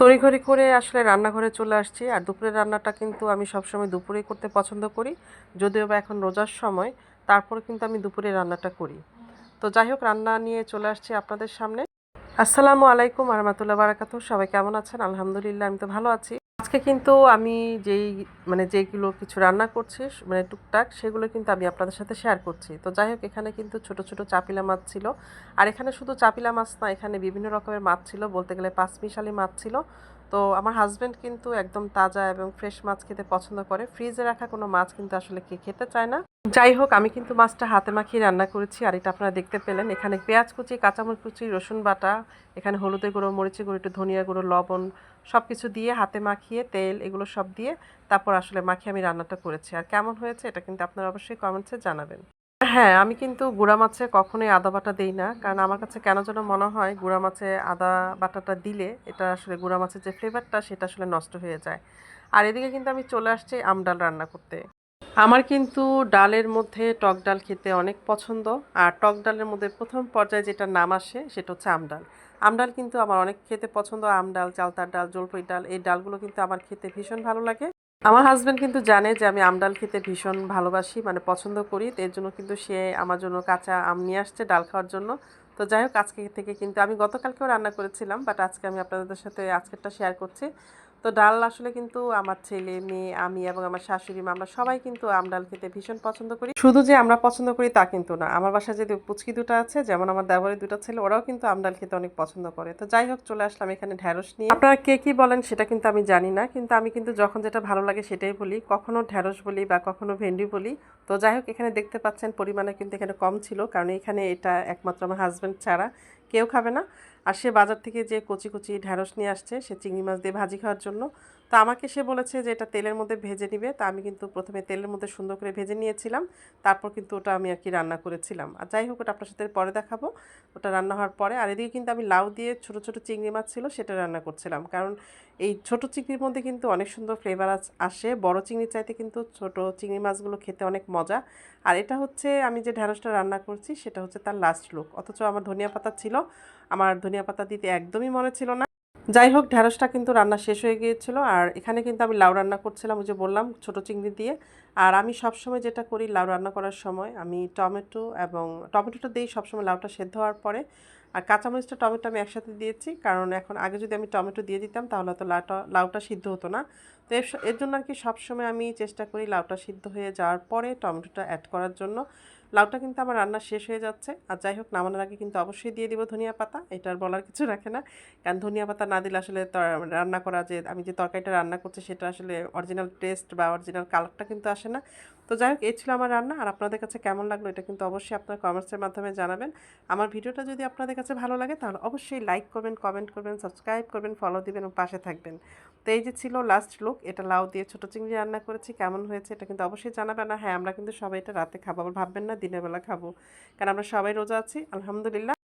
তড়িঘড়ি করে আসলে রান্নাঘরে চলে আসছি, আর দুপুরের রান্নাটা কিন্তু আমি সবসময় দুপুরে করতে পছন্দ করি। যদিও বা এখন রোজার সময়, তারপরে কিন্তু আমি দুপুরে রান্নাটা করি। তো যাই হোক, রান্না নিয়ে চলে আসছি আপনাদের সামনে। আসসালামু আলাইকুম আহমতুল্লাহ বারাকাতু সবাই কেমন আছেন? আলহামদুলিল্লাহ, আমি তো ভালো আছি। আজকে কিন্তু আমি যেই মানে যেগুলো কিছু রান্না করছি মানে টুকটাক, সেগুলো কিন্তু আমি আপনাদের সাথে শেয়ার করছি। তো যাই হোক, এখানে কিন্তু ছোট ছোট চাপিলা মাছ ছিল। আর এখানে শুধু চাপিলা মাছ না, এখানে বিভিন্ন রকমের মাছ ছিল, বলতে গেলে পাঁচমিশালি মাছ ছিল। তো আমার হাজব্যান্ড কিন্তু একদম তাজা এবং ফ্রেশ মাছ খেতে পছন্দ করে। ফ্রিজে রাখা কোনো মাছ কিন্তু আসলে কে খেতে চায় না। যাই হোক, আমি কিন্তু মাছটা হাতে মাখিয়ে রান্না করেছি। আর এটা আপনারা দেখতে পেলেন, এখানে পেঁয়াজ কুচি, কাঁচামরিচ কুচি, রসুন বাটা, এখানে হলুদের গুঁড়ো, মরিচের গুঁড়ো, একটু ধনিয়া গুঁড়ো, লবণ সব কিছু দিয়ে হাতে মাখিয়ে তেল এগুলো সব দিয়ে তারপর আসলে মাখিয়ে আমি রান্নাটা করেছি। আর কেমন হয়েছে এটা কিন্তু আপনারা অবশ্যই কমেন্টসে জানাবেন। হ্যাঁ আমি কিন্তু গুঁড়া মাছে কখনোই আদা বাটা দিই না, কারণ আমার কাছে কেন যেন মনে হয় গুঁড়া মাছে আদা বাটাটা দিলে এটা আসলে গুঁড়া মাছের যে ফ্লেভারটা সেটা আসলে নষ্ট হয়ে যায়। আর এদিকে কিন্তু আমি চলে আসছি আমডাল রান্না করতে। আমার কিন্তু ডালের মধ্যে টক ডাল খেতে অনেক পছন্দ। আর টক ডালের মধ্যে প্রথম পর্যায়ে যেটা নাম আসে, সেটা হচ্ছে আমডাল আমডাল কিন্তু আমার অনেক খেতে পছন্দ। আমডাল চালতার ডাল, জলপাই ডাল, এই ডালগুলো কিন্তু আমার খেতে ভীষণ ভালো লাগে। আমার হাজব্যান্ড কিন্তু জানে যে আমি আমডাল খেতে ভীষণ ভালোবাসি মানে পছন্দ করি। এর জন্য কিন্তু সে আমার জন্য কাঁচা আম নিয়ে আসছে ডাল খাওয়ার জন্য। তো যাই হোক, আজকে থেকে কিন্তু আমি গতকালকেও রান্না করেছিলাম বাট আজকে আমি আপনাদের সাথে আজকেরটা শেয়ার করছি। তো ডাল আসলে কিন্তু আমার ছেলে, মেয়ে, আমি এবং আমার শাশুড়ি মা, আমরা সবাই কিন্তু আম ডাল খেতে ভীষণ পছন্দ করি। শুধু যে আমরা পছন্দ করি তা কিন্তু না। আমার বাসায় যে পুচকি দুটো আছে, যেমন আমার দেবরের দুটো ছেলে, ওরাও কিন্তু আম ডাল খেতে অনেক পছন্দ করে। তো যাই হোক, চলে আসলাম এখানে ঢ্যাঁড়স নিয়ে। আপনারা কে কি বলেন সেটা কিন্তু আমি জানি না, কিন্তু আমি কিন্তু যখন যেটা ভালো লাগে সেটাই বলি। কখনো ঢ্যাঁড়স বলি বা কখনো ভেন্ডি বলি। তো যাই হোক, এখানে দেখতে পাচ্ছেন পরিমাণে কিন্তু এখানে কম ছিল, কারণ এখানে এটা একমাত্র আমার হাজব্যান্ড ছাড়া কেউ খাবে না। আর সে বাজার থেকে যে কচি কচি ঢ্যাঁড়স নিয়ে আসছে, সে চিংড়ি মাছ দিয়ে ভাজি খাওয়ার জন্য তো আমাকে সে বলেছে যে, এটা তেলের মধ্যে ভেজে নিবে। তা আমি কিন্তু প্রথমে তেলের মধ্যে সুন্দর করে ভেজে নিয়েছিলাম। তারপর কিন্তু ওটা আমি আর কি রান্না করেছিলাম। আর যাই হোক, ওটা আপনার সাথে পরে দেখাবো। ওটা রান্না হওয়ার পরে। আর এদিকে কিন্তু আমি লাউ দিয়ে ছোট ছোট চিংড়ি মাছ ছিল, সেটা রান্না করছিলাম। কারণ এই ছোট চিংড়ির মধ্যে কিন্তু অনেক সুন্দর ফ্লেভার আসে। বড় চিংড়ির চাইতে কিন্তু ছোট চিংড়ি মাছগুলো খেতে অনেক মজা। আর এটা হচ্ছে আমি যে ঢ্যাঁড়সটা রান্না করছি, সেটা হচ্ছে তার লাস্ট লুক অথচ আমার ধনিয়া পাতা ছিল। আমার ধনিয়া পাতা দিতে একদমই মনে ছিল না। যাই হোক, ঢ্যাঁড়সটা কিন্তু রান্না শেষ হয়ে গিয়েছিল আর এখানে কিন্তু আমি লাউ রান্না করছিলাম, ওই যে বললাম, ছোটো চিংড়ি দিয়ে। আর আমি সবসময় যেটা করি লাউ রান্না করার সময়, আমি টমেটো এবং টমেটোটা দিই সবসময় লাউটা সেদ্ধ হওয়ার পরে, আর কাঁচামরিচটা, টমেটো আমি একসাথে দিয়েছি, কারণ এখন আগে যদি আমি টমেটো দিয়ে দিতাম, তাহলে তো লাউটা লাউটা সিদ্ধ হতো না। তো এর জন্য আর কি সবসময় আমি চেষ্টা করি লাউটা সিদ্ধ হয়ে যাওয়ার পরে টমেটোটা অ্যাড করার জন্য। লাউটা কিন্তু আমার রান্না শেষ হয়ে যাচ্ছে। আর যাই হোক, নামানোর আগে কিন্তু অবশ্যই দিয়ে দিব ধনিয়া পাতা। এটার বলার কিছু রাখে না। কারণ ধনিয়া পাতা না দিলে আসলে রান্না করা যে, আমি যে তরকারিটা রান্না করছি সেটা আসলে অরিজিনাল টেস্ট বা অরিজিনাল কালারটা কিন্তু আসে না। তো যাই হোক, এই ছিল আমার রান্না। আর আপনাদের কাছে কেমন লাগল এটা কিন্তু অবশ্যই আপনার কমেন্টসের মাধ্যমে জানাবেন। আমার ভিডিওটা যদি আপনাদের কাছে ভালো লাগে, তাহলে অবশ্যই লাইক করবেন কমেন্ট করবেন সাবস্ক্রাইব করবেন ফলো দিবেন এবং পাশে থাকবেন। তো এই যে ছিল লাস্ট লুক এটা লাউ দিয়ে ছোটো চিংড়ি রান্না করেছি। কেমন হয়েছে এটা কিন্তু অবশ্যই জানাবেন। না হ্যাঁ আমরা কিন্তু সবাই এটা রাতে খাব ভাববেন না। দিনের বেলা খাব। কারণ আমরা সবাই রোজা আছি আলহামদুলিল্লাহ।